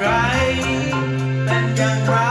ใครเป็นอย่างเรา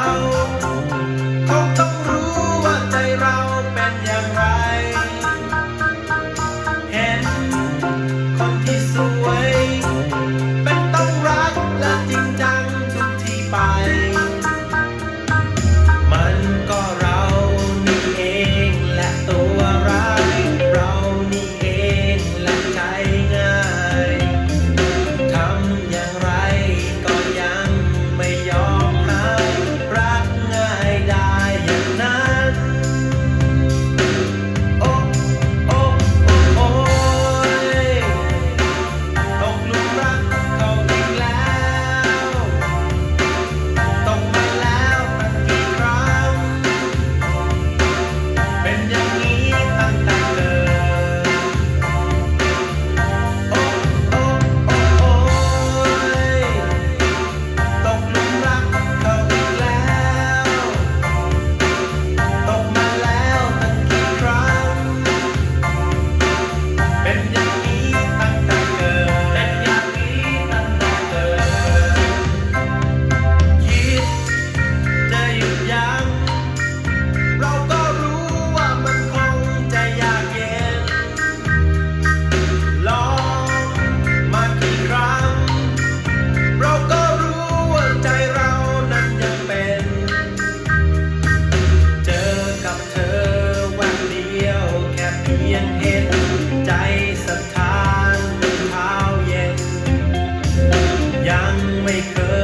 ทานเท้าเย็น ยังไม่เคย